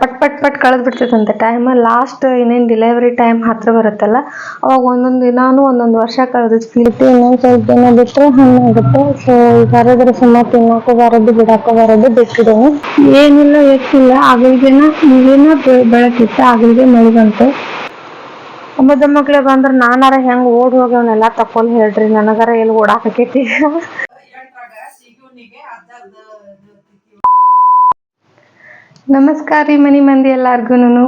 ಪಟ್ ಪಟ್ ಪಟ್ ಕಳೆದು ಬಿಡ್ತೈತಂತೆ ಟೈಮ್ ಲಾಸ್ಟ್ ಇನ್ನೇನು ಡಿಲೆವರಿ ಟೈಮ್ ಹತ್ರ ಬರುತ್ತಲ್ಲ ಅವಾಗ ಒಂದೊಂದು ದಿನಾನು ಒಂದೊಂದು ವರ್ಷ ಕಳೆದಿತ್ತು. ಇನ್ನೊಂದು ಸ್ವಲ್ಪ ದಿನ ಬಿಟ್ಟರೆ ಹಣ್ಣಾಗುತ್ತೆ. ಸೊ ಬರೋದ್ರ ಸುಮ್ಮ ತಿನ್ನೋಕೆ ಬರೋದು ಬಿಡೋಕೆ ಬರೋದು ಬಿಟ್ಟಿದ್ದೇನೆ. ಏನಿಲ್ಲ ಎತ್ತಿಲ್ಲ ಆಗಲ್ಗೆನ ಈಗೇನ ಬೆಳಕಿತ್ತು ಆಗಲಿಗೆ ಮಳೆ ಬಂತು. ಒಂಬತ್ತು ಮಕ್ಳು ಬಂದ್ರೆ ನಾನಾರ ಹೆಂಗೆ ಓಡ್ ಹೋಗಿ ಅವನ್ನೆಲ್ಲ ತಕೊಂಡ್ ಹೇಳ್ರಿ. ನನಗಾರ ಎಲ್ಲಿ ಓಡಾಕೈತಿ ನಮಸ್ಕಾರ ರೀ ಮನಿ ಮಂದಿ ಎಲ್ಲಾರ್ಗುನು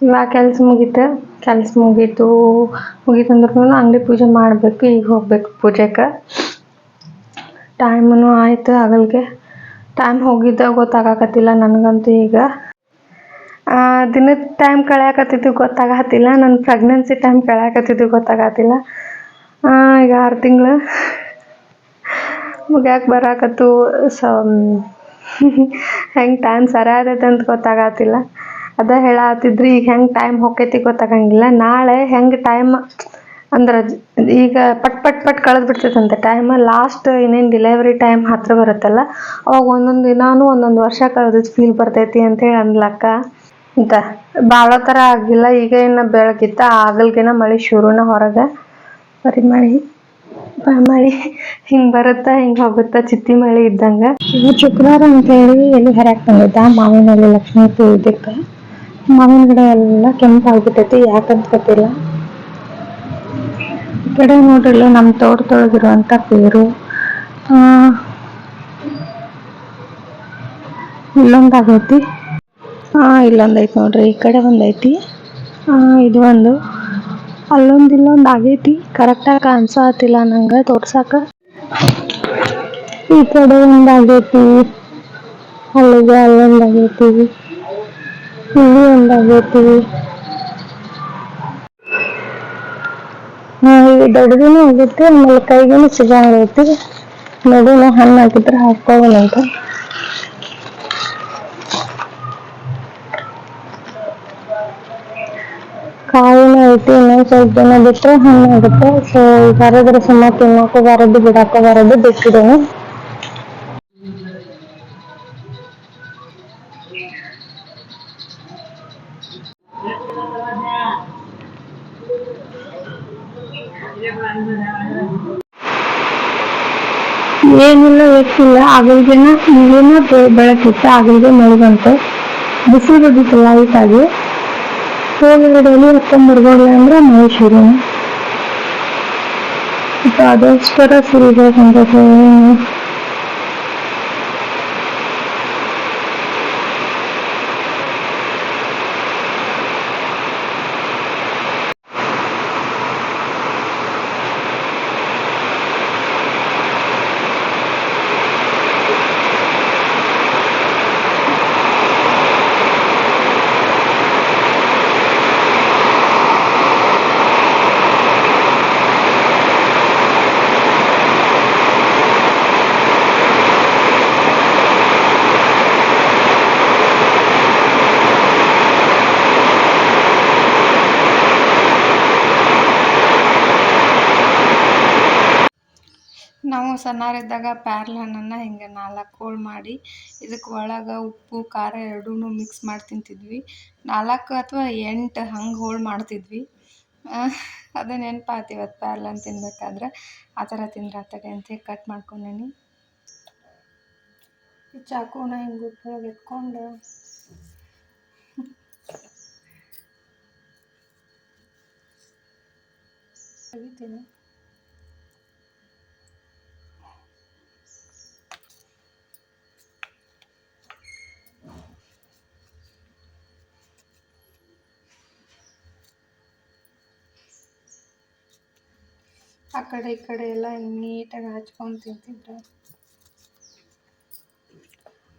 ಇವಾಗ ಕೆಲ್ಸ ಮುಗೀತು. ಕೆಲ್ಸ ಮುಗೀತು. ಮುಗೀತಂದ್ರೂ ಅಂಗಡಿ ಪೂಜೆ ಮಾಡಬೇಕು. ಈಗ ಹೋಗ್ಬೇಕು ಪೂಜೆಗೆ ಟೈಮೂ ಆಯ್ತು ಆಗಲ್ಗೆ ಟೈಮ್ ಹೋಗಿದ್ದ ಗೊತ್ತಾಗಕತ್ತಿಲ್ಲ ನನಗಂತೂ ಈಗ. ದಿನದ ಟೈಮ್ ಕಳೆಯಕತ್ತಿದ್ದು ಗೊತ್ತಾಗತ್ತಿಲ್ಲ ನನ್ನ ಪ್ರೆಗ್ನೆನ್ಸಿ ಟೈಮ್ ಕಳ್ಯಾಕತ್ತಿದ್ದು ಗೊತ್ತಾಗತ್ತಿಲ್ಲ ಈಗ ಆರು ತಿಂಗಳು. ಮುಗ್ಯಾಕೆ ಬರಾಕತ್ತು ಸ ಹೆಂಗೆ ಟೈಮ್ ಸರಿಯಾದೈತೆ ಅಂತ ಗೊತ್ತಾಗತ್ತಿಲ್ಲ. ಅದ ಹೇಳತ್ತಿದ್ರಿ ಈಗ ಹೆಂಗೆ ಟೈಮ್ ಹೊಕ್ಕೈತಿ ಗೊತ್ತಾಗಂಗಿಲ್ಲ. ನಾಳೆ ಹೆಂಗೆ ಟೈಮ್ ಅಂದ್ರೆ ಈಗ ಪಟ್ ಪಟ್ ಪಟ್ ಕಳೆದು ಬಿಡ್ತೈತಂತೆ ಟೈಮ್ ಲಾಸ್ಟ್ ಇನ್ನೇನು ಡಿಲೆವರಿ ಟೈಮ್ ಹತ್ರ ಬರುತ್ತಲ್ಲ, ಅವಾಗ ಒಂದೊಂದು ದಿನಾನು ಒಂದೊಂದು ವರ್ಷ ಕಳೆದಿದ್ದು ಫೀಲ್ ಬರ್ತೈತಿ ಅಂತೇಳಿ ಅನ್ಲಕ್ಕ. ಅಂತ. ಭಾಳ ಥರ ಆಗಿಲ್ಲ, ಈಗ ಇನ್ನು ಬೆಳಗಿತ್ತ, ಆಗಲ್ಗೆನ ಮಳೆ ಶುರುನ ಹೊರಗೆ. ಬರೀ ಮಳೆ ಮಳೆ ಹಿಂಗ್ ಬರುತ್ತಾ ಹಿಂಗ್ ಹೋಗುತ್ತಾ ಚಿತ್ತಿ ಮಳೆ ಇದ್ದಂಗ? ಶುಕ್ರವಾರ ಶುಕ್ರವಾರ ಅಂತೇಳಿ ಎಲ್ಲಿ ಹರ್ಯಾಕ್ ಬಂದಿದ್ದ? ಮಾವಿನ ಎಲೆ ಲಕ್ಷ್ಮೀ ಪೂಜೆಗೆ ಮಾವಿನ ಗಿಡ ಎಲ್ಲ ಕೆಂಪಾಗ್ಬಿಟ್ಟೈತಿ ಯಾಕಂತ ಗೊತ್ತಿಲ್ಲ. ಈ ಕಡೆ ನೋಡ್ರಿ ನಮ್ಮ ತೋಟದೊಳಗಿರುವಂಥ ಪೇರು ಆ, ಇಲ್ಲೊಂದಾಗೈತಿ. ಹಾ ಇಲ್ಲೊಂದು ಐತಿ ನೋಡ್ರಿ ಈ ಕಡೆ ಒಂದೈತಿ. ಇದು ಒಂದು. ಅಲ್ಲೊಂದು ಇಲ್ಲೊಂದು ಆಗೈತಿ. ಕರೆಕ್ಟಾಗಿ ಕಾಣಿಸತ್ತಿಲ್ಲ ನಂಗೆ, ತೋರ್ಸಾಕ. ಈ ಕಡೆ ಒಂದು ಆಗೈತಿ. ಅಲ್ಲಿಗೆ ಅಲ್ಲೊಂದು ಆಗೈತಿ. ಇಲ್ಲಿ ಒಂದು ಆಗೈತಿ. ದೊಡ್ಡದೂ ಆಗೈತಿ, ಆಮೇಲೆ ಕೈಗೂ ಸಿಗಂಗೈತಿ ನಡುವೆ ಹಣ್ಣು ಹಾಕಿದ್ರೆ ಹಾಕೊಳ್ಳೋಣಂತ ಕಾಯಿನ ಐತಿ ಇನ್ನೊಂದ್ ಸ್ವಲ್ಪ ದಿನ ಬಿಟ್ರೆ ಹಣ್ಣಾಗುತ್ತೆ ಸೊ ಬರೋದ್ರ ಸುಮ್ಮ ತಿನ್ನೋಕೆ ಬರೋದು ಬಿಡಕ್ಕೂ ಬರೋದು ಬಿಟ್ಟಿದ್ದೇನೆ. ಏನಿಲ್ಲ ಎತ್ತಿಲ್ಲ ಆಗಲ್ಗೆನ ಈಗೇನ ಬೆಳಕಿತ್ತು, ಆಗಲ್ಗೆ ಮಳೆ ಬಂತು. ಬಿಸಿಲು ಬಿದ್ದಿತ್ತು ಲೈಟ್ ಆಗಿ. ಹೋಗಿ ಎರಡು ಎಲೆ ಹೊತ್ಕೊಂಡ್ ಬರ್ಬೋದಿಲ್ಲ ಅಂದ್ರೆ ಮಳೆ ಶುರು இப்போ ಅದೋಸ್ಕರ ಸುರಿಬೇಕಂತ ನಾವು ಸಣ್ಣವರಿದ್ದಾಗ ಪ್ಯಾರ್ಲ ಹಣ್ಣನ್ನು ಹಿಂಗೆ ನಾಲ್ಕು ಹೋಳು ಮಾಡಿ ಇದಕ್ಕೆ ಒಳಗೆ ಉಪ್ಪು, ಖಾರ ಎರಡೂ ಮಿಕ್ಸ್ ಮಾಡಿ ತಿಂತಿದ್ವಿ. ನಾಲ್ಕು ಅಥವಾ ಎಂಟು ಹಂಗೆ ಹೋಳು ಮಾಡ್ತಿದ್ವಿ. ಅದು ನೆನಪಾತು ಇವತ್ತು ಪ್ಯಾರ್ಲ ಹಣ್ಣು ತಿನ್ಬೇಕಾದ್ರೆ. ಆ ಥರ ತಿಂದ್ರೆ ಆತಡೆ ಅಂತ ಕಟ್ ಮಾಡ್ಕೊಂಡೇನಿ. ಈ ಚಾಕುನ ಹಿಂಗೆ ಉಪ್ಪೊಳಗೆ ಎತ್ಕೊಂಡು. ತೆಗಿತೀನಿ. ಆ ಕಡೆ ಈ ಕಡೆ ಎಲ್ಲ ನೀಟಾಗಿ ಹಚ್ಕೊಂಡು ತಿಂತಿದ್ರು.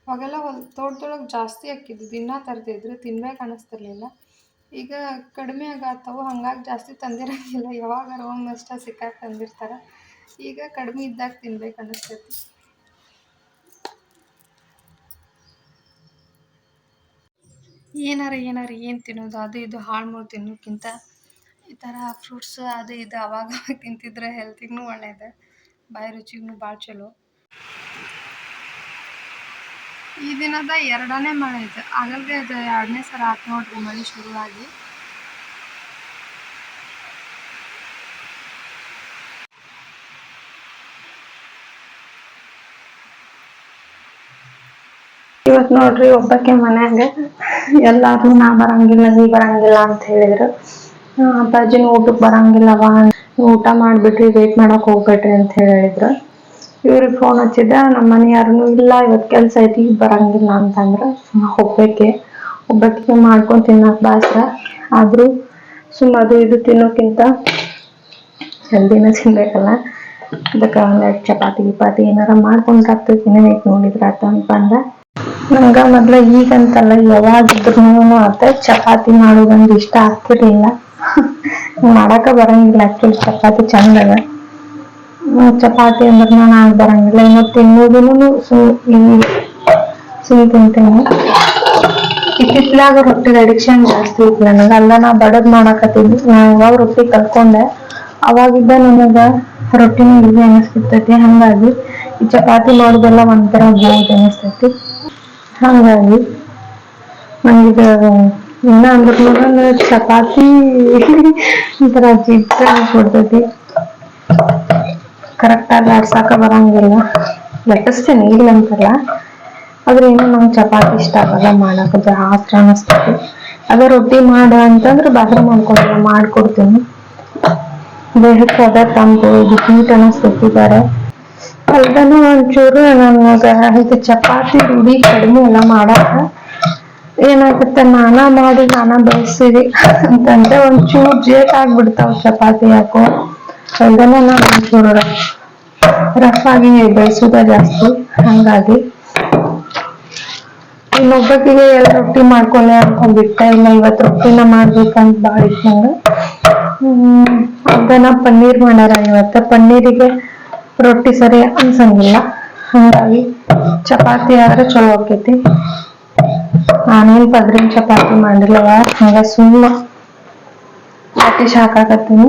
ಅವಾಗೆಲ್ಲ ಒಂದು ತೋಟದೊಳಗೆ ಜಾಸ್ತಿ ಹಾಕಿದ್ವಿ. ದಿನ ತರ್ತಿದ್ರು ತಿನ್ಬೇಕು ಅನ್ನಿಸ್ತಿರ್ಲಿಲ್ಲ ಈಗ ಕಡಿಮೆ ಆಗತ್ತವು. ಹಂಗಾಗಿ ಜಾಸ್ತಿ ತಂದಿರಂಗಿಲ್ಲ ಯಾವಾಗ ಅಷ್ಟೇ ಸಿಕ್ಕಾಗ ತಂದಿರ್ತಾರೆ. ಈಗ ಕಡಿಮೆ ಇದ್ದಾಗ ತಿನ್ಬೇಕು ಅನ್ನಿಸ್ತೈತಿ ಏನಾರ ಏನಾರ, ಏನು ತಿನ್ನೋದು? ಅದು ಇದು ಹಾಳು ಮಾಡಿ ತಿನ್ನೋಕ್ಕಿಂತ ಈ ಥರ ಫ್ರೂಟ್ಸ್ ಅದು ಇದು ಅವಾಗ ತಿಂತಿದ್ರೆ ಹೆಲ್ತಿಗೂ ಒಳ್ಳೇದು. ಬಾಯಿ ರುಚಿಗೂ ಭಾಳ ಚಲೋ. ಈ ದಿನದ ಎರಡನೇ ಮಳೆ ಇದು. ಆಗಲ್ದೆ ಅದು ಎರಡನೇ ಸಲ ಆತ್ ನೋಡ್ರಿ ಮಳೆ ಶುರುವಾಗಿ. ಇವತ್ತು ನೋಡ್ರಿ ಒಬ್ಬಕ್ಕೆ ಮನ್ಯಾಗ ಎಲ್ಲಾರು ನಾ ಬರಂಗಿಲ್ಲ, ನೀ ಬರಂಗಿಲ್ಲ ಅಂತ ಹೇಳಿದ್ರು. ಅಪ್ಪಾಜಿನೂ ಊಟಕ್ಕೆ ಬರಂಗಿಲ್ಲವ? ಊಟ ಮಾಡಿಬಿಟ್ರಿ ವೇಟ್ ಮಾಡೋಕೆ ಹೋಗ್ಬೇಡ್ರಿ ಅಂತ ಹೇಳಿದ್ರು. ಇವ್ರಿಗೆ ಫೋನ್ ಹಚ್ಚಿದ್ದೆ, ನಮ್ಮ ಮನೆ ಯಾರು ಇಲ್ಲ ಇವತ್ತು ಕೆಲಸ ಐತಿ ಬರಂಗಿಲ್ಲ ಅಂತಂದ್ರೆ. ಹೋಗ್ಬೇಕೆ. ಒಬ್ಬಟ್ಟಿಗೆ ಮಾಡ್ಕೊಂಡು ತಿನ್ನೋಕೆ ಬಾಸ್ರ. ಆದರೂ ಸುಮ್ಮ ಅದು ಇದು ತಿನ್ನೋಕ್ಕಿಂತ ಹೆಲ್ದಿನ ತಿನ್ಬೇಕಲ್ಲ. ಅದಕ್ಕೆ ಒಂದೆರಡು ಚಪಾತಿ, ಗಿಪಾತಿ ಏನಾರ ಮಾಡ್ಕೊಂಡ್ರೆ ಆಗ್ತೈತಿ ತಿನ್ನಬೇಕು ನೋಡಿದ್ರೆ ಆತ ಅಂತಂದ ನಂಗ ಮೊದ್ಲ ಈಗಂತಲ್ಲ ಯಾವಾಗಿದ್ರು ಆತ ಚಪಾತಿ ಮಾಡೋದಂದ್ರೆ ಇಷ್ಟ ಆಗ್ತಿರ್ಲಿಲ್ಲ. ಮಾಡಾಕ ಬರಂಗಿಲ್ಲ ಆಕ್ಚುಲಿ ಚಪಾತಿ ಚಂದ ಅದ ಹ್ಮ್, ಚಪಾತಿ ಅಂದ್ರೆ ನಾನು ಬರಂಗಿಲ್ಲ. ಇನ್ನು ತಿನ್ನೋದನ್ನು ಸುಮ್ ಸುಮ್ ತಿಂತೇನೆ. ಇತ್ತಿತ್ಲಾಗ ರೊಟ್ಟಿ ಅಡಿಕ್ಷನ್ ಜಾಸ್ತಿ ಇತ್ತು ನನಗೆ. ಅಲ್ಲ ನಾ ಬಡದ್ ಮಾಡಾಕತ್ತಿದ್ವಿ ನಾ ಯಾವಾಗ ರೊಟ್ಟಿ ಕಲ್ಕೊಂಡೆ ಅವಾಗಿದ್ದ ನನಗ ರೊಟ್ಟಿನೂ ಈಸಿ ಅನಿಸ್ತಿರ್ತೈತಿ ಹಂಗಾಗಿ ಈ ಚಪಾತಿ ಮಾಡೋದೆಲ್ಲ ಒಂಥರ ಬೋದ್ ಅನಿಸ್ತೈತಿ ಹಂಗಾಗಿ ನಂಗೀಗ ಇನ್ನ ಅಂದ್ರೂ ಚಪಾತಿ ಒಂಥರ ಜಿಡ್ಡು ಅನ್ಸ್ಬಿಡ್ತೈತಿ ಕರೆಕ್ಟಾಗಿ ಆಡ್ಸಾಕ ಬರಂಗಿಲ್ಲ. ಲಟ್ಟಿಸ್ತೇನೆ ಇಲ್ಲ ಅಂತಲ್ಲ. ಆದ್ರೆ ಏನೋ ನಂಗೆ ಚಪಾತಿ ಇಷ್ಟ ಆಗಲ್ಲ ಮಾಡಕ್ಕೆ ಜಾಸ್ತಿ ಅನಿಸ್ತೈತಿ. ಅದೇ ರೊಟ್ಟಿ ಮಾಡು ಅಂತಂದ್ರೆ ಬಾದ್ರ ಮಾಡ್ಕೊಂಡ್ರೆ ಮಾಡ್ಕೊಡ್ತೀನಿ. ದೇಹಕ್ಕೆ ಅದ ತಂಪು ಇದು ಹೀಟ್ ಅನಿಸ್ತೈತಿ ಬೇರೆ. ಅಲ್ದನು ಒಂಚೂರು ನನಗ ಇದು ಚಪಾತಿ ರೂಢಿ ಕಡಿಮೆ ಎಲ್ಲ ಮಾಡಾಕ ಏನಾಗುತ್ತೆ, ನಾನಾ ಮಾಡಿ ನಾನಾ ಬೇಯಿಸ್ತೀವಿ ಅಂತಂದ್ರೆ ಒಂಚೂರು ಜೇಟ್ ಆಗ್ಬಿಡ್ತಾವ ಚಪಾತಿ ಯಾಕೋ. ಅಲ್ದನ ನಾನು ಒಂಚೂರು ರಫ್ ಆಗಿ ಬೇಯಿಸೋದ ಜಾಸ್ತಿ. ಹಂಗಾಗಿ ಇನ್ನೊಬ್ಬಕಿಗೆ ಎಲ್ಲ ರೊಟ್ಟಿ ಮಾಡ್ಕೊಳ್ಳೆ ಅನ್ಕೊಂಡ್ಬಿಟ್ಟೆ ಇಲ್ಲ ಇವತ್ತು ರೊಟ್ಟಿನ ಮಾಡ್ಬೇಕಂತ ಭಾಳ ಇತ್ತು ಹ್ಮ್ ಅದನ್ನ ಪನ್ನೀರ್ ಮಾಡ್ಯಾರ ಇವತ್ತ. ಪನ್ನೀರಿಗೆ ರೊಟ್ಟಿ ಸರಿ ಅನ್ಸಂಗಿಲ್ಲ. ಹಂಗಾಗಿ ಚಪಾತಿ ಆದ್ರೆ ಚಲೋ ಆಕೈತಿ. ನಾನೇನ್ ಪದ್ರಿನ ಚಪಾತಿ ಮಾಡಿಲ್ಲವ ಹಂಗ ಸುಮ್ಮ ಪಾಟಿಶ್ ಹಾಕಾಕತ್ತೀನಿ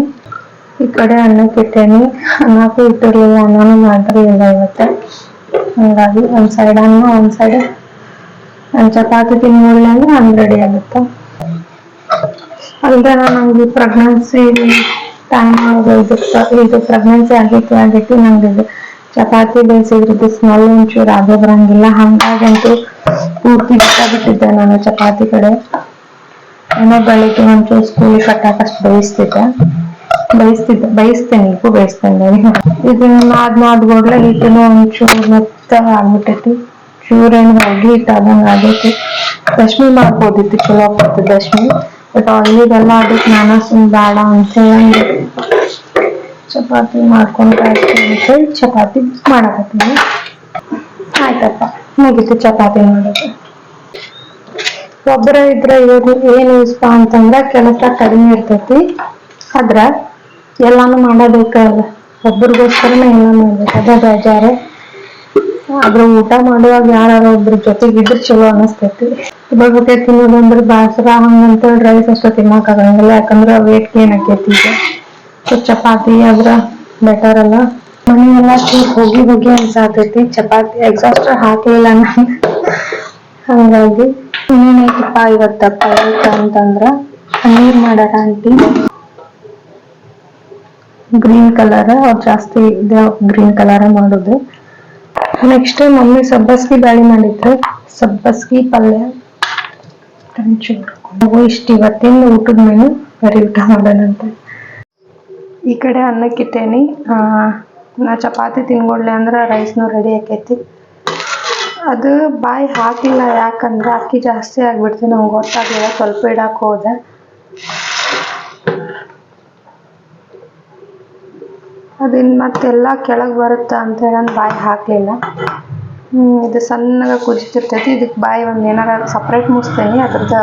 ಈ ಕಡೆ ಅನ್ನಕ್ಕೆ ಇಟ್ಟೇನಿ ಅನ್ನಕ್ಕೂ ಇಟ್ಟಿರ್ಲಿಲ್ಲ, ಅನ್ನನೂ ಮಾಡಿರ್ಲಿಲ್ಲ ಇವತ್ತ. ಹಂಗಾಗಿ ಒಂದ್ ಸೈಡ್ ಅನ್ನ, ಒಂದ್ ಸೈಡ್ ನಾನು ಚಪಾತಿ ತಿನ್ನುವುದಿಲ್ಲ ಅಂದ್ರೆ ಹಂಗ್ ರೆಡಿ ಆಗುತ್ತೆ. ಅಲ್ದೆ ನಂಗೆ ಪ್ರೆಗ್ನೆನ್ಸಿ ಟೈಮ್ ಇದು ಇದು ಪ್ರೆಗ್ನೆನ್ಸಿ ಆಗಿತ್ತು ಆಗಿತ್ತು ನಂಗೆ ಇದು ಚಪಾತಿ ಬೇಯಿಸಿದ್ರದ್ದು ಸ್ಮೆಲ್ ಒಂಚೂರು ಆಗೇ ಬರಂಗಿಲ್ಲ ಹಂಗಾಗಂತೂ ಪೂರ್ತಿ ಬಿಟ್ಟಿದ್ದೆ ನಾನು ಚಪಾತಿ ಕಡೆ. ಏನೋ ಬೆಳಿಗ್ಗೆ ಒಂಚೂರು ಸ್ಕೂಲಿಗೆ ಕಟ್ಟಾಕಷ್ಟು ಬೇಯಿಸ್ತಿದ್ದೆ. ಬೇಯಿಸ್ತಿದ್ದೆ, ಬೇಯಿಸ್ತೇನೆ ಈಗೂ ಬೇಯಿಸ್ತೇನೆ ಇದು ನಾದ್ ನಾದ್ ಕೂಡಲೇ ಹಿಟ್ಟನು ಒಂಚೂರು ಮೆತ್ತ ಆಗ್ಬಿಟ್ಟೈತಿ. ಚೂರೇನು ಹೋಗಿ ಹಿಟ್ಟು ಆಗೈತಿ. ದಶಮಿ ಮಾಡ್ಬೋದಿತ್ತು ಚಲೋ ಆಗ್ತಿತ್ತು ದಶಮಿ. ಬಟ್ ಆಯಿಲಿದೆಲ್ಲ ಅದಕ್ಕೆ ನಾನು ಸುಮ್ ಬೇಡ ಅಂತೇಳಿ ಚಪಾತಿ ಮಾಡ್ಕೊಂಡು ಅಂತೇಳಿ ಚಪಾತಿ ಮಾಡಕತ್ತೀನಿ. ಆಯ್ತಪ್ಪ, ಮುಗಿತು ಚಪಾತಿ ಮಾಡೋದು. ಒಬ್ಬರ ಇದ್ರೆ ಏನು ಏನು ಯೂಸ್ಪ ಅಂತಂದ್ರ ಕೆಲಸ ಕಡಿಮೆ ಇರ್ತೈತಿ. ಆದ್ರ ಎಲ್ಲಾನು ಮಾಡಬೇಕಲ್ಲ ಒಬ್ರಿಗೋಸ್ಕರನೇ ಎಲ್ಲ ಮಾಡ್ಬೇಕು ಅದ ಬೇಜಾರು. ಆದ್ರ ಊಟ ಮಾಡುವಾಗ ಯಾರು ಒಬ್ರ ಜೊತೆಗಿದ್ರೆ ಚಲೋ ಅನಸ್ತೈತಿ. ಹೊಟ್ಟೆ ತಿನ್ನೋದಂದ್ರೆ ಬಾಸರ ಹಂಗಂತ ರೈಸ್ ಅಷ್ಟ ತಿನ್ನಕ್ ಆಗಂಗಿಲ್ಲ. ಯಾಕಂದ್ರ ವೇಟ್ ಗೇನ್ ಆಕೈತಿ ಈಗ. ಚಪಾತಿ ಆದ್ರ ಬೆಟರ್ ಅಲ್ಲ. ಮನೆ ಎಲ್ಲ ಚೂರ್ ಹೋಗಿ ಹೋಗಿ ಅನ್ಸಾತೈತಿ. ಚಪಾತಿ ಎಕ್ಸಾಸ್ಟರ್ ಹಾಕಲಿಲ್ಲ ನಾನು. ಹಂಗಾಗಿ ಇನ್ನೇನೈತಪ್ಪ ಇವತ್ತ ಪರೋಟ ಅಂತಂದ್ರ? ಪನ್ನೀರ್ ಮಾಡಾರ ಆಂಟಿ. ಗ್ರೀನ್ ಕಲರ್ ಅವ್ರು ಜಾಸ್ತಿ ಗ್ರೀನ್ ಕಲರ ಮಾಡೋದು. ನೆಕ್ಸ್ಟ್ ಮಮ್ಮಿ ಸಬ್ಬಸ್ಗಿ ಬ್ಯಾಳಿ ಮಾಡಿದ್ರು, ಸಬ್ಬಸ್ಗಿ ಪಲ್ಯ ನಾವು ಇಷ್ಟ ಇವತ್ತಿನ ಊಟದ ಮೆನು ಬರೀ ಊಟ ಮಾಡೋಣಂತ. ಈ ಕಡೆ ಅನ್ನಕ್ಕಿಟ್ಟೇನಿ. ನಾ ಚಪಾತಿ ತಿನ್ಕೊಡ್ಲೆ ಅಂದ್ರೆ ರೈಸ್ನು ರೆಡಿ ಆಕೈತಿ. ಅದು ಬಾಯಿ ಹಾಕಿಲ್ಲ ಯಾಕಂದ್ರೆ ಅಕ್ಕಿ ಜಾಸ್ತಿ ಆಗ್ಬಿಡ್ತು. ನಂಗೆ ಗೊತ್ತಾಗ್ಲಿಲ್ಲ, ಸ್ವಲ್ಪ ಇಡಾಕ್ ಹೋದೆ. ಅದಿನ್ ಮತ್ತೆಲ್ಲ ಕೆಳಗೆ ಬರುತ್ತಾ ಅಂತ ಹೇಳಿ ಬಾಯಿ ಹಾಕ್ಲಿಲ್ಲ. ಇದು ಸಣ್ಣಗೆ ಕುದಿತಿರ್ತೈತಿ ಇದಕ್ಕೆ ಬಾಯಿ ಒಂದು ಏನಾರ ಸಪ್ರೇಟ್ ಮುಗಿಸ್ತೇನೆ. ಅದ್ರದ್ದು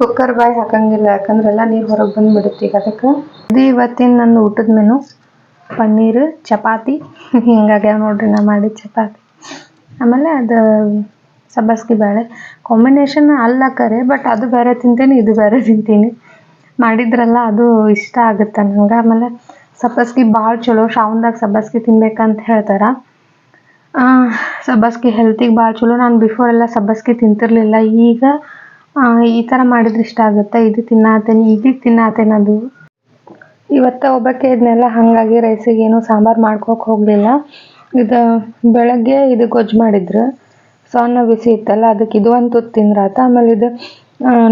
ಕುಕ್ಕರ್ ಬಾಯ್ ಹಾಕಂಗಿಲ್ಲ, ಯಾಕಂದ್ರೆ ಎಲ್ಲ ನೀರು ಹೊರಗೆ ಬಂದ್ಬಿಡುತ್ತೆ ಈಗ. ಅದಕ್ಕೆ ಇದು ಇವತ್ತಿನ ನನ್ನ ಊಟದ ಮೆನು ಪನ್ನೀರ್, ಚಪಾತಿ. ಹಿಂಗಾಗ್ಯಾವ ನೋಡ್ರಿ ನಾ ಮಾಡಿದ ಚಪಾತಿ. ಆಮೇಲೆ ಅದು ಸಬ್ಬಸ್ಗಿ ಬೇಳೆ ಕಾಂಬಿನೇಷನ್ ಅಲ್ಲ ಕರೆ ಬಟ್ ಅದು ಬೇರೆ ತಿಂತೀನಿ, ಇದು ಬೇರೆ ತಿಂತೀನಿ. ಮಾಡಿದ್ರಲ್ಲ, ಅದು ಇಷ್ಟ ಆಗುತ್ತೆ ನಂಗೆ. ಆಮೇಲೆ ಸಬ್ಬಸ್ಗಿ ಭಾಳ ಚಲೋ, ಶ್ರಾವಣದಾಗ ಸಬ್ಬಸ್ಗಿ ತಿನ್ಬೇಕಂತ ಹೇಳ್ತಾರೆ. ಸಬ್ಬಸ್ಗಿ ಹೆಲ್ತಿಗೆ ಭಾಳ ಚಲೋ. ನಾನು ಬಿಫೋರ್ ಎಲ್ಲ ಸಬ್ಬಸ್ಗೆ ತಿಂತಿರ್ಲಿಲ್ಲ. ಈಗ ಈ ಥರ ಮಾಡಿದ್ರೆ ಇಷ್ಟ ಆಗುತ್ತೆ? ಇದು ತಿನ್ನಾತೇನೆ ಈಗೀಗ ತಿನ್ನಾತೇನೆ ಅದು. ಇವತ್ತ ಒಬ್ಬಕ್ಕೆ ಇದನ್ನೆಲ್ಲ ಹಾಗಾಗಿ ರೈಸಿಗೆ ಏನು ಸಾಂಬಾರು ಮಾಡ್ಕೋಕೆ ಹೋಗಲಿಲ್ಲ. ಇದು ಬೆಳಗ್ಗೆ ಇದು ಗೊಜ್ಜು ಮಾಡಿದ್ರು. ಸಣ್ಣ ಬಿಸಿ ಇತ್ತಲ್ಲ, ಅದಕ್ಕೆ ಇದು ಒಂದು ತುತ್ತು ತಿಂದ್ರಾತ. ಆಮೇಲೆ ಇದು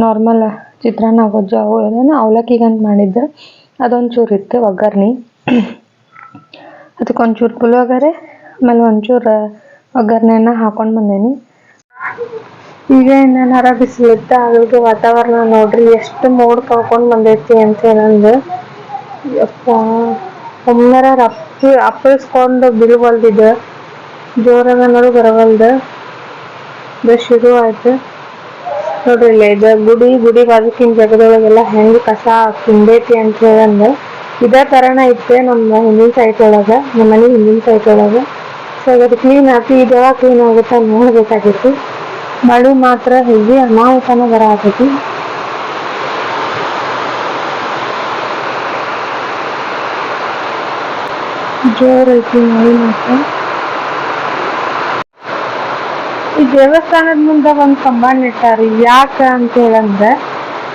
ನಾರ್ಮಲ್ ಚಿತ್ರಾನ್ನ, ಗೊಜ್ಜು, ಅವು ಏನೇನು ಅವಲಕ್ಕಿಗಂತ ಮಾಡಿದ್ದೆ. ಅದೊಂದು ಚೂರು ಇತ್ತು, ಒಗ್ಗರ್ಣಿ. ಅದಕ್ಕೆ ಒಂಚೂರು ಪುಳಿಯೋಗರೆ, ಆಮೇಲೆ ಒಂಚೂರು ಒಗ್ಗರಣೆನ ಹಾಕೊಂಡು ಬಂದೇನಿ. ಈಗ ಏನಾರ ಬಿಸಿಲಿತ್ತ ಅದ್ರದ್ದು ವಾತಾವರಣ ನೋಡ್ರಿ, ಎಷ್ಟು ಮೋಡ್ ಕಳ್ಕೊಂಡು ಬಂದೈತಿ ಅಂತ ಏನಂದು. ಒಮ್ಮೆರ ರಪ್ಪಿ ಅಪ್ಪಳಿಸ್ಕೊಂಡು ಬಿರುವಲ್ದಿದೆ ಜೋರಾಗ ನೋಡು ಬರವಲ್ದು. ಇದು ಶುರು ಆಯ್ತು. ನೋಡ್ರಿ ಇಲ್ಲ ಇದು ಗುಡಿ ಗುಡಿ ಬಾಜುಕಿನ ಜಗದೊಳಗೆಲ್ಲ ಹೆಂಗೆ ಕಸ ತಿಂದೈತಿ ಅಂತ ಹೇಳಂದು. ಇದೇ ತರನ ಇತ್ತೆ ನಮ್ಮ ಹಿಂದಿನ ಸೈಟ್ ಒಳಗೆ ನಮ್ಮ ಮನೆ ಹಿಂದಿನ ಸೈಟ್ ಒಳಗೆ. ಸೊ ಅದು ಕ್ಲೀನ್ ಆಗಿ ಇದಾವ ಕ್ಲೀನ್ ಆಗುತ್ತಾ ನೋಡ್ಬೇಕಾಗಿತ್ತು. ಮಳೆ ಮಾತ್ರ ಹೇಗೆ ಅನಾಹುತನ ಬರ ಆಗತಿ ಜೋರ್ ಐತಿ ಮಳೆ ಮಾತ್ರ. ಈ ದೇವಸ್ಥಾನದ ಮುಂದೆ ಒಂದು ಕಂಬ ನೆಟ್ಟಾರಿ ಯಾಕ ಅಂತ ಹೇಳಂದ್ರೆ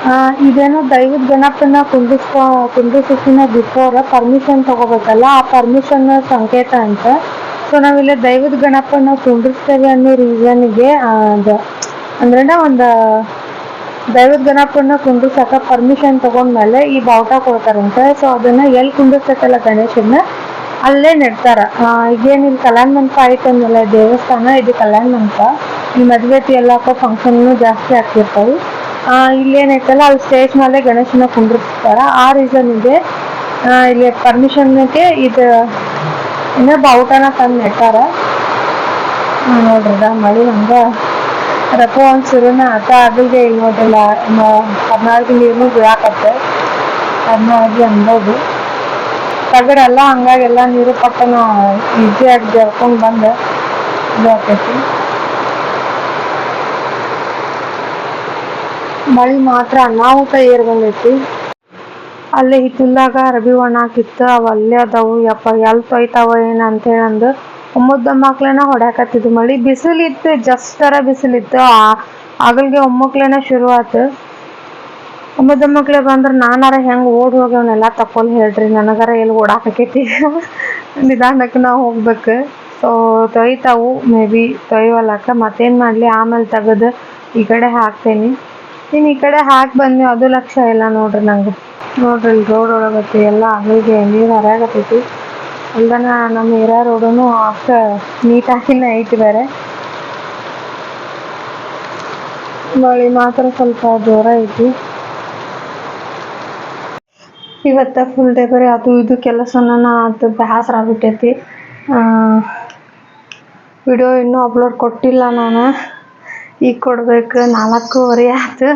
ಆ, ಇದೇನೋ ದೈವದ ಗಣಪನ ಕುಂದಿಸ್ಕೊ ಕುಂದಿಸಿನ ಬಿಫೋರ್ ಪರ್ಮಿಷನ್ ತಗೋಬೇಕಲ್ಲ ಆ ಪರ್ಮಿಷನ್ ಸಂಕೇತ ಅಂತ. ಸೊ ನಾವಿಲ್ಲಿ ದೈವದ ಗಣಪನ ಕುಂದಿರ್ತೇವೆ ಅನ್ನೋ ರೀಸನ್ಗೆ ಅದು ಅಂದ್ರೆ ಒಂದು ದೈವದ ಗಣಪನ ಕುಂಡಿಸಾಕ ಪರ್ಮಿಷನ್ ತಗೊಂಡ್ಮೇಲೆ ಈ ಬಾವುಟ ಕೊಡ್ತಾರಂತೆ. ಸೊ ಅದನ್ನ ಎಲ್ಲಿ ಕುಂದಿರ್ತೈತಲ್ಲ ಗಣೇಶನ್ನ? ಅಲ್ಲೇ ನೆಡ್ತಾರ. ಈಗೇನು ಇಲ್ಲಿ ಕಲ್ಯಾಣ ಮಂಟಪ ಐತಂದಲ್ಲ ದೇವಸ್ಥಾನ, ಇದು ಕಲ್ಯಾಣ ಮಂಟಪ. ಈ ಮದ್ವೆ ಎಲ್ಲ ಫಂಕ್ಷನ್ ಜಾಸ್ತಿ ಆಗ್ತಿರ್ತಾವೆ. ಇಲ್ಲಿ ಏನೈತಲ್ಲ ಅಲ್ಲಿ ಸ್ಟೇಜ್ ಮೇಲೆ ಗಣೇಶನ ಕುಂಡಿರ್ತಾರ ಆ ರೀಸನ್ ಇದೆ ಇಲ್ಲಿ ಪರ್ಮಿಷನ್ಗೆ ಇದು ಇನ್ನೂ ಬಾವುಟನ ತಂದು ನೆಟ್ಟಾರ. ನೋಡ್ರದ ಮಳೆ ಹಂಗ. ರಕ್ಕ ಒಂದು ಶುರುನ ಆತ ಆಗಲ್ಗೆ ಇಲ್ಲಿ ನೋಡಿಲ್ಲ ಹದಿನಾಲ್ಕು ನೀರ್ನು ಬೀಳಾಕತ್ತೆ. ಹದಿನಾಲ್ಕು ಅನ್ಬೋದು ತಗಡೆಲ್ಲ ಹಂಗಾಗೆಲ್ಲ ನೀರು ಪಟ್ಟನ ಈಸಿಯಾಗಿ ಜರ್ಕೊಂಡ್ ಬಂದ. ಇದಾಕೈತಿ ಮಳಿ ಮಾತ್ರ ಅನಾಹುತ ಏರ್ ಬಂದೈತಿ ಅಲ್ಲೇ ಹಿತ್ತಲ್ದಾಗ ಅರಬಿ ಒಣ ಹಾಕಿತ್ತು ಅವ ಅಲ್ಲೇ ಅದಾವು. ಯಪ್ಪ ಎಲ್ಲಿ ತೊಯ್ತಾವ ಏನ ಅಂತ ಹೇಳಂದು ಒಮ್ಮದ ಮಕ್ಳೇನ ಹೊಡ್ಯಾಕತ್ತಿದ್ದು ಮಳಿ. ಬಿಸಿಲಿತ್ತು ಜಸ್ಟರ ಬಿಸಿಲಿತ್ತು. ಆಗಲ್ಗೆ ಒಮ್ಮಕ್ಳೇನ ಶುರು ಆತು ಒಮ್ಮದ ಮಕ್ಳೆ ಬಂದ್ರೆ, ನಾನಾರ ಹೆಂಗ್ ಓಡ್ ಹೋಗಿ ಅವನ್ನೆಲ್ಲ ತಕೊಲ್ ಹೇಳ್ರಿ. ನನಗರ ಎಲ್ಲಿ ಓಡಾಕೈತಿ ನಿಧಾನಕ್ಕೆ ನಾವು ಹೋಗ್ಬೇಕು. ಸೊ ತೊಯ್ತಾವು. ಮೇ ಬಿ ತೊಯ್ವಲ್ಲಕ ಮತ್ತೇನ್ ಮಾಡ್ಲಿ? ಆಮೇಲೆ ತೆಗೆದು. ಈ ಕಡೆ ಹಾಕ್ತೇನಿ. ಇನ್ನು ಈ ಕಡೆ ಹಾಕಿ ಬಂದ್ವಿ, ಅದು ಲಕ್ಷ ಇಲ್ಲ ನೋಡ್ರಿ ನಂಗೆ. ನೋಡ್ರಿ ಇಲ್ಲಿ ರೋಡ್ ಒಳಗತ್ತಿ, ಎಲ್ಲ ಅಲ್ಲಿಗೆ ನೀರು ಹರಿಯಾಗತ್ತೈತಿ ಅಲ್ದನ ನಮ್ಮ ಏರಿಯಾ ರೋಡನು ಅಷ್ಟ ನೀಟಾಗಿನ ಐತಿ ಬೇರೆ. ಮಳಿ ಮಾತ್ರ ಸ್ವಲ್ಪ ಜೋರ ಐತಿ. ಇವತ್ತ ಫುಲ್ ಡೇ ಬರೀ ಅದು ಇದು ಕೆಲಸನ ಅದು ಬೇಸರ ಆಗ್ಬಿಟ್ಟೈತಿ. ವಿಡಿಯೋ ಇನ್ನೂ ಅಪ್ಲೋಡ್ ಕೊಟ್ಟಿಲ್ಲ ನಾನು. ಈಗ ಕೊಡ್ಬೇಕು. ನಾಲ್ಕೂವರೆ ಆಯ್ತು.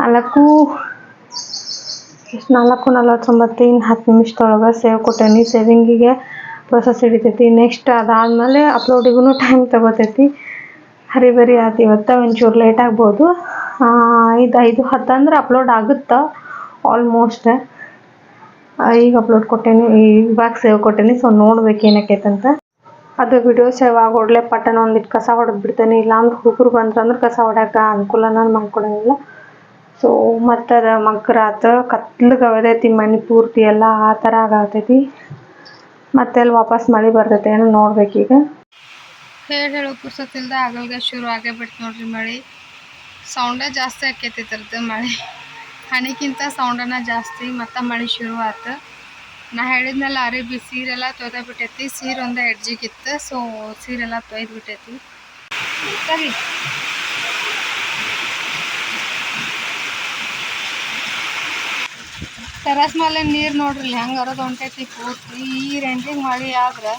ನಾಲ್ಕು ನಾಲ್ಕು ನಲವತ್ತೊಂಬತ್ತು ಇನ್ನು ಹತ್ತು ನಿಮಿಷದೊಳಗೆ ಸೇವ್ ಕೊಟ್ಟೇನಿ. ಸೇವಿಂಗಿಗೆ ಪ್ರೊಸೆಸ್ ಹಿಡಿತೈತಿ. ನೆಕ್ಸ್ಟ್ ಅದಾದಮೇಲೆ ಅಪ್ಲೋಡಿಗೂ ಟೈಮ್ ತಗೋತೈತಿ. ಹರಿ ಬರಿ ಆಯ್ತು ಇವತ್ತು ಒಂಚೂರು ಲೇಟ್ ಆಗ್ಬೋದು. ಐದು ಐದು, ಹತ್ತು ಅಂದ್ರೆ ಅಪ್ಲೋಡ್ ಆಗುತ್ತಾ. ಆಲ್ಮೋಸ್ಟ್ ಈಗ ಅಪ್ಲೋಡ್ ಕೊಟ್ಟೇನಿ. ಇವಾಗ ಸೇವ್ ಕೊಟ್ಟೇನಿ. ಸೊ ನೋಡ್ಬೇಕು ಏನಕ್ಕೆ ಅಂತ ಅದು ವಿಡಿಯೋ ಸೇವ್ ಆಗೋಡ್ಲೆ ಪಟ್ಟಣ ಒಂದಿಟ್ಟು ಕಸ ಹೊಡೆದು ಬಿಡ್ತೇನೆ. ಇಲ್ಲಾಂದ್ರೆ ಹುಡುಗರು ಬಂದ್ರಂದ್ರೆ ಕಸ ಹೊಡ್ಯಾಕ ಅನುಕೂಲನ ಮಾಡ್ಕೊಡಂಗಿಲ್ಲ ಸೊ ಮತ್ತು ಅದು ಮಗ್ರಾತ ಕತ್ಲಗೆ ಅವದೈತಿ ಮನೆ ಪೂರ್ತಿ ಎಲ್ಲ ಆ ಥರ ಆಗತೈತಿ. ಮತ್ತೆ ಅಲ್ಲಿ ವಾಪಸ್ ಮಳೆ ಬರ್ತೈತೆ ಏನೋ ನೋಡ್ಬೇಕೀಗ ಹೇಳಿ ಹೇಳೋ ಪುರ್ಸತ್ತಿಲ್ದ ಆಗಲ್ಗೆ ಶುರು ಆಗೇ ಬಿಡ್ತು ನೋಡ್ರಿ ಮಳೆ. ಸೌಂಡೇ ಜಾಸ್ತಿ ಆಕೈತಿ ತರದ ಮಳೆ. ಹನಿಗಿಂತ ಸೌಂಡನ ಜಾಸ್ತಿ, ಮತ್ತು ಮಳೆ ಶುರು ಆತು. ನಾ ಹೇಳಿದ್ನಲ್ಲ ಅರಿಬಿ ಸೀರೆಲ್ಲ ತೊಯ್ದ ಬಿಟ್ಟೈತಿ ಸೀರೆ ಒಂದು ಹೆಡ್ಜಿಗಿತ್ತು ಸೊ ಸೀರೆಲ್ಲ ತೊಯ್ದು ಬಿಟ್ಟೈತಿ ಸರಿ. ಟೆರಸ್ ಮೇಲೆ ನೀರು ನೋಡ್ರಿ. ಹೆಂಗೆ ಅರೋದು ಹೊಂಟೈತಿ ಪೂರ್ತಿ ಈ ರೇಂಜಿಗೆ ಮಳೆ ಆದ್ರೆ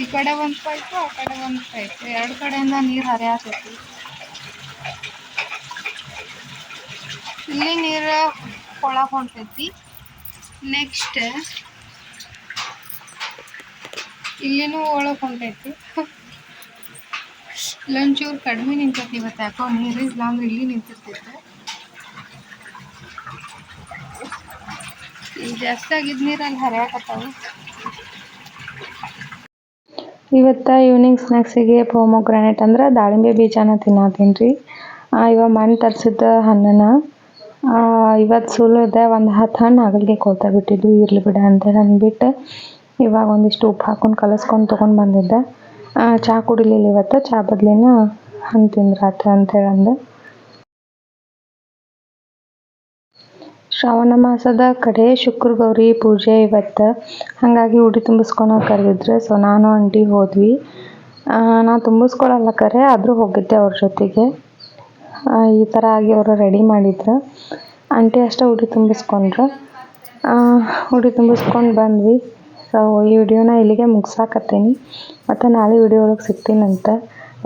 ಈ ಕಡೆ ಒಂದು ಪೈಪು ಆ ಕಡೆ ಒಂದು ಪೈಪು ಎರಡು ಕಡೆಯಿಂದ ನೀರು ಹರಿಯಾತೈತಿ ಇಲ್ಲಿ ನೀರು ಕೊಳಕ್ಕೆ ಹೊಂಟೈತಿ. ನೆಕ್ಸ್ಟ್ ಇಲ್ಲಿನೂ ಒಳಗೆ ಹೊಂಟೈತಿ. ಇಲ್ಲೊಂಚೂರು ಕಡಿಮೆ ನಿಂತೈತಿ ಇವತ್ತು, ಯಾಕೋ ನೀರು ಇಲ್ಲ ಅಂದ್ರೆ ಇಲ್ಲಿ ನಿಂತಿರ್ತೈತೆ. ಜಾಸ್ತಿ ಆಗಿದ್ದ ನೀರು ಅಲ್ಲಿ ಹರಿಯಾಕತ್ತಾವ. ಇವತ್ತು ಈವ್ನಿಂಗ್ ಸ್ನ್ಯಾಕ್ಸಿಗೆ ಗ್ರಾನೈಟ್ ಅಂದ್ರೆ ದಾಳಿಂಬೆ ಬೀಜನ ತಿನ್ನತ್ತೀನಿ ರೀ ಇವಾಗ ಮಣ್ಣು ತರಿಸಿದ್ದ ಹಣ್ಣನ ಇವತ್ತು ಸುಲಿದೆ ಒಂದು ಹತ್ತು ಹಣ್ಣು ಹಗಲಿಗೆ ಕೊಳ್ತಾ ಬಿಟ್ಟಿದ್ದು ಇರಲಿ ಬಿಡ ಅಂತೇಳಿ ಅಂದ್ಬಿಟ್ಟು ಇವಾಗ ಒಂದಿಷ್ಟು ಉಪ್ಪು ಹಾಕೊಂಡು ಕಲಸ್ಕೊಂಡು ತೊಗೊಂಡು ಬಂದಿದ್ದೆ. ಚಹಾ ಕುಡಿಲಿಲ್ಲ ಇವತ್ತು ಚಹಾ ಬದ್ಲಿನ ಹಣ್ಣು ತಿಂದ್ರಾತು ಅಂತೇಳಿ ಅಂದೆ ಶ್ರಾವಣ ಮಾಸದ ಕಡೆ ಶುಕ್ರ ಗೌರಿ ಪೂಜೆ ಇವತ್ತು. ಹಾಗಾಗಿ ಉಡಿ ತುಂಬಿಸ್ಕೊಳೋ ಕರೆದಿದ್ರು. ಸೊ ನಾನು ಆಂಟಿ ಹೋದ್ವಿ. ನಾ ತುಂಬಿಸ್ಕೊಳಲ್ಲ ಕರೆ, ಆದರೂ ಹೋಗಿದ್ದೆ ಅವ್ರ ಜೊತೆಗೆ. ಈ ಥರ ಆಗಿ ಅವರು ರೆಡಿ ಮಾಡಿದ್ರು. ಆಂಟಿ ಅಷ್ಟೇ ಉಡಿ ತುಂಬಿಸ್ಕೊಂಡ್ರು. ಉಡಿ ತುಂಬಿಸ್ಕೊಂಡು ಬಂದ್ವಿ. ಸೊ ಈ ವಿಡಿಯೋನ ಇಲ್ಲಿಗೆ ಮುಗಿಸಾಕತ್ತೀನಿ. ಮತ್ತು ನಾಳೆ ವಿಡಿಯೋ ಒಳಗೆ ಸಿಗ್ತೀನಂತೆ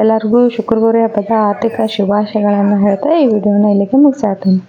ಎಲ್ಲರಿಗೂ ಶುಕ್ರಗೌರಿ ಹಬ್ಬದ ಆರ್ಥಿಕ ಶುಭಾಶಯಗಳನ್ನು ಹೇಳ್ತಾ ಈ ವಿಡಿಯೋನ ಇಲ್ಲಿಗೆ ಮುಗಿಸಾತೀನಿ